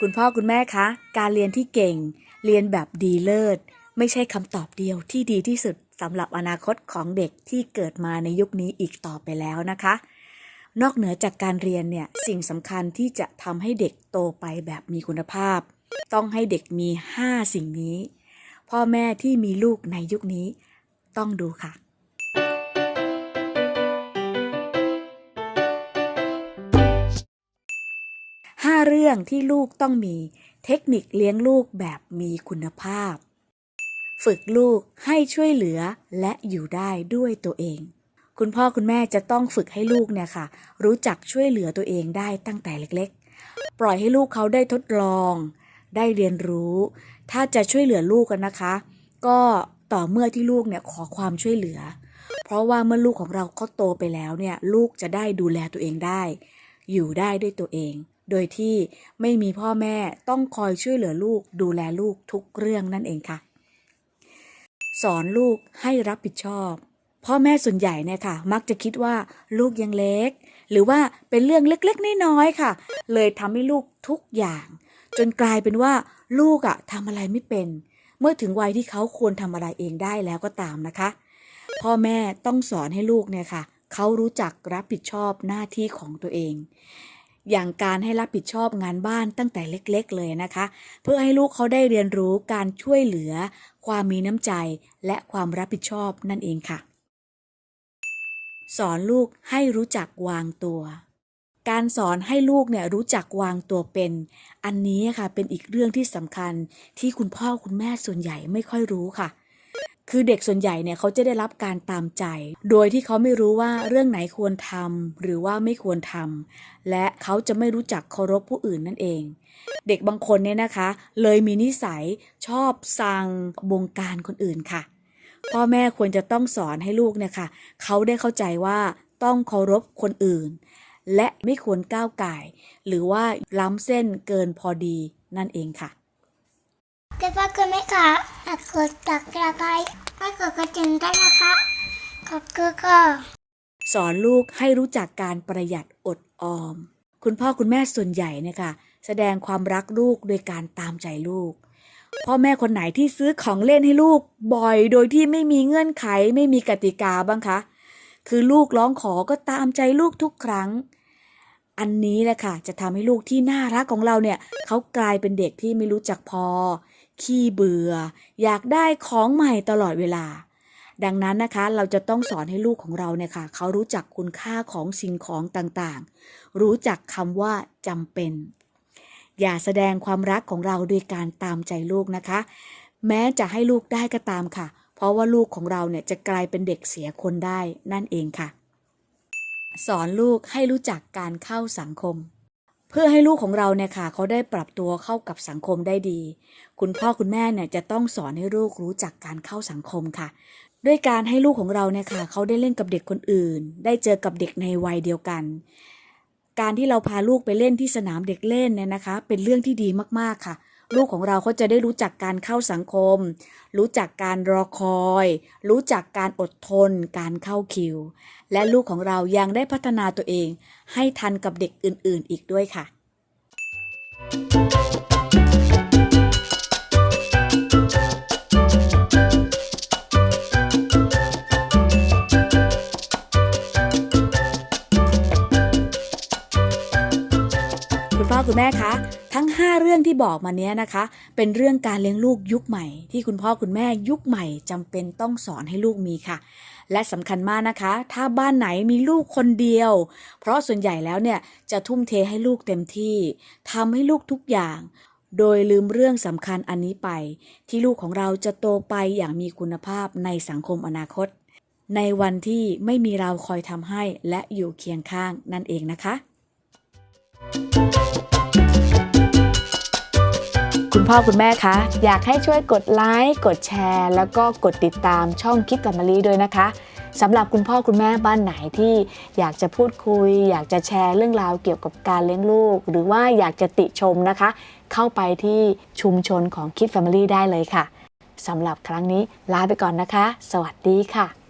คุณพ่อคุณแม่คะ การเรียนที่เก่ง เรียนแบบดีเลิศ ไม่ใช่คำตอบเดียวที่ดีที่สุดสำหรับอนาคตของเด็กที่เกิดมาในยุคนี้อีกต่อไปแล้วนะคะ นอกเหนือจากการเรียนเนี่ย สิ่งสำคัญที่จะทำให้เด็กโตไปแบบมีคุณภาพ ต้องให้เด็กมี 5 สิ่งนี้ พ่อแม่ที่มีลูกในยุคนี้ ต้องดูค่ะ 5 เรื่องที่ลูกต้องมี เทคนิคเลี้ยงลูกแบบมีคุณภาพ ฝึกลูกให้ช่วยเหลือและอยู่ได้ด้วยตัวเอง คุณพ่อคุณแม่จะต้องฝึกให้ลูกเนี่ยค่ะ รู้จักช่วยเหลือตัวเองได้ตั้งแต่เล็กๆ ปล่อยให้ลูกเขาได้ทดลอง ได้เรียนรู้ ถ้าจะช่วยเหลือลูกกันนะคะ ก็ต่อเมื่อที่ลูกเนี่ยขอความช่วยเหลือ เพราะว่าเมื่อลูกของเราเขาโตไปแล้วเนี่ยลูกจะได้ดูแลตัวเองได้ อยู่ได้ด้วยตัวเอง โดยที่ไม่มีพ่อแม่ต้องคอยช่วยเหลือลูก ดูแลลูกทุกเรื่องนั่นเองค่ะ สอนลูกให้รับผิดชอบ พ่อแม่ส่วนใหญ่เนี่ยค่ะ มักจะคิดว่าลูกยังเล็ก หรือว่าเป็นเรื่องเล็กๆน้อยๆค่ะ เลยทำให้ลูกทุกอย่าง จนกลายเป็นว่าลูกอะทำอะไรไม่เป็น เมื่อถึงวัยที่เขาควรทำอะไรเองได้แล้วก็ตามนะคะ พ่อแม่ต้องสอนให้ลูกเนี่ยค่ะเขารู้จักรับผิดชอบหน้าที่ของตัวเอง อย่างการให้รับผิดชอบงานบ้านตั้งแต่เล็กๆเลยนะคะ เพื่อให้ลูกเขาได้เรียนรู้การช่วยเหลือ ความมีน้ำใจ และความรับผิดชอบนั่นเองค่ะ สอนลูกให้รู้จักวางตัว การสอนให้ลูกเนี่ยรู้จักวางตัวเป็น อันนี้ค่ะเป็นอีกเรื่องที่สำคัญที่คุณพ่อคุณแม่ส่วนใหญ่ไม่ค่อยรู้ค่ะ คือเด็กส่วนใหญ่เนี่ยเขาจะได้รับการตามใจ โดยที่เขาไม่รู้ว่าเรื่องไหนควรทำหรือว่าไม่ควรทำและเขาจะไม่รู้จักเคารพผู้อื่นนั่นเอง เด็กบางคนเนี่ยนะคะ เลยมีนิสัยชอบสั่งบงการคนอื่นค่ะ พ่อแม่ควรจะต้องสอนให้ลูกเนี่ยค่ะเขาได้เข้าใจว่าต้องเคารพคนอื่น และไม่ควรก้าวไก่ หรือว่าล้ำเส้นเกินพอดีนั่นเองค่ะ คุณพ่อคุณแม่คะฝากกดตักกระไคร้ฝากดกระดิ่งด้นะคะ ขอบคุณค่ะสอนลูกให้รู้จักการประหยัดอดออม คุณพ่อคุณแม่ส่วนใหญ่เนี่ยค่ะ แสดงความรักลูกโดยการตามใจลูก พ่อแม่คนไหนที่ซื้อของเล่นให้ลูกบ่อยโดยที่ไม่มีเงื่อนไขไม่มีกติกาบ้างคะ คือลูกร้องขอก็ตามใจลูกทุกครั้ง อันนี้แหละค่ะ จะทำให้ลูกที่น่ารักของเราเนี่ยเขากลายเป็นเด็กที่ไม่รู้จักพอ ขี้เบื่อ อยากได้ของใหม่ตลอดเวลา ดังนั้นนะคะเราจะต้องสอนให้ลูกของเราเนี่ยค่ะเขารู้จักคุณค่าของสิ่งของต่างๆ รู้จักคำว่าจำเป็น อย่าแสดงความรักของเราโดยการตามใจลูกนะคะ แม้จะให้ลูกได้ก็ตามค่ะ เพราะว่าลูกของเราเนี่ยจะกลายเป็นเด็กเสียคนได้นั่นเองค่ะ สอนลูกให้รู้จักการเข้าสังคม พื่อให้ลูกของเราเนี่ยค่ะเขาได้ปรับตัวเข้ากับสังคมได้ดี คุณพ่อคุณแม่เนี่ยจะต้องสอนให้ลูกรู้จักการเข้าสังคมค่ะ ด้วยการให้ลูกของเราเนี่ยค่ะเขาได้เล่นกับเด็กคนอื่น ได้เจอกับเด็กในวัยเดียวกัน การที่เราพาลูกไปเล่นที่สนามเด็กเล่นเนี่ยนะคะ เป็นเรื่องที่ดีมากๆค่ะ ลูกของเราเขาจะได้รู้จักการเข้าสังคม รู้จักการรอคอย รู้จักการอดทน การเข้าคิว และลูกของเรายังได้พัฒนาตัวเอง ให้ทันกับเด็กอื่นๆ อีกด้วยค่ะ คุณพ่อคุณแม่คะทั้ง 5 เรื่องที่บอกมาเนี้ยนะคะ เป็นเรื่องการเลี้ยงลูกยุคใหม่ ที่คุณพ่อคุณแม่ยุคใหม่จำเป็นต้องสอนให้ลูกมีค่ะ และสำคัญมากนะคะ ถ้าบ้านไหนมีลูกคนเดียว เพราะส่วนใหญ่แล้วเนี่ยจะทุ่มเทให้ลูกเต็มที่ทำให้ลูกทุกอย่าง โดยลืมเรื่องสำคัญอันนี้ไป ที่ลูกของเราจะโตไปอย่างมีคุณภาพในสังคมอนาคต ในวันที่ไม่มีเราคอยทำให้และอยู่เคียงข้างนั่นเองนะคะ คุณพ่อคุณแม่คะ อยากให้ช่วยกดไลค์กดแชร์ แล้วก็กดติดตามช่องคิดกับมารีด้วยนะคะสำหรับคุณพ่อคุณแม่บ้านไหนที่อยากจะพูดคุย อยากจะแชร์เรื่องราวเกี่ยวกับการเลี้ยงลูก หรือว่าอยากจะติชมนะคะ เข้าไปที่ชุมชนของคิด Family ได้เลยค่ะสำหรับครั้งนี้ลาไปก่อนนะคะ สวัสดีค่ะ